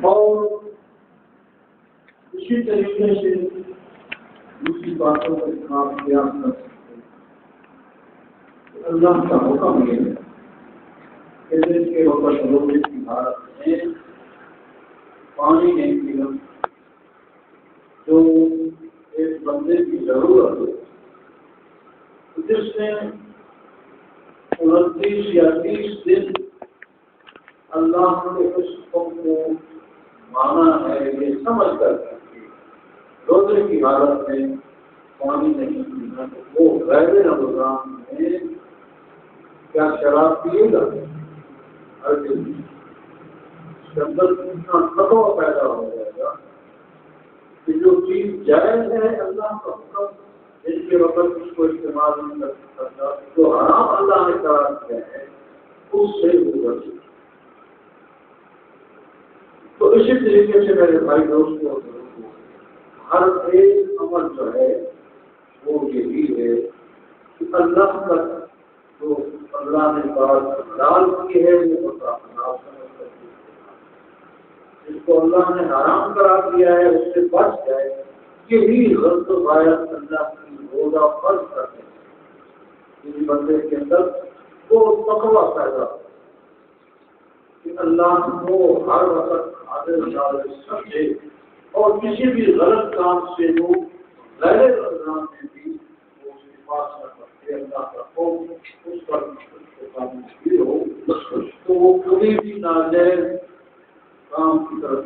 اور اسی طریقے سے دوسری باتوں کا کام کیا کر سکتے اللہ کا حکم یہ ہے کہ دن کے وقت روزے کی حالت میں پانی نہیں پینا، جو ایک بندے کی ضرورت ہے جس نے انتیس یا تیس دن اللہ کے اس حکم کو مانا ہے سمجھ کر روزے کی حالت میں پانی نہیں پینا تو وہ غیر رمضان میں کیا شراب پیے گا؟ ہر دن اس اتنا خطو پیدا ہو جائے گا کہ جو چیز جائز ہے اللہ کا حکم جن کے وقت اس کو استعمال نہیں کر سکتا، جو حرام اللہ نے قرار کیا ہے، اس سے وہ بچے۔ اسی طریقے سے میرے بھائی دوستوں ہر ایک عمل جو ہے وہ یہی ہے کہ اللہ کا جو اللہ نے بات حلال کی ہے، وہ بتا جس کو اللہ نے حرام کرا دیا ہے، اس سے بچ جائے۔ یہی غلط غائب اللہ کی روزہ فرض کرتے ہیں۔ کسی بندے کے اندر وہ تقوی پیدا کہ اللہ کو ہر وقت اور کسی بھی غلط کام سے وہ غیر رضام میں بھی وہ اس کے پاس نہ اللہ کا اس پر ہو، تو وہ کبھی بھی ناجائز کام کی طرف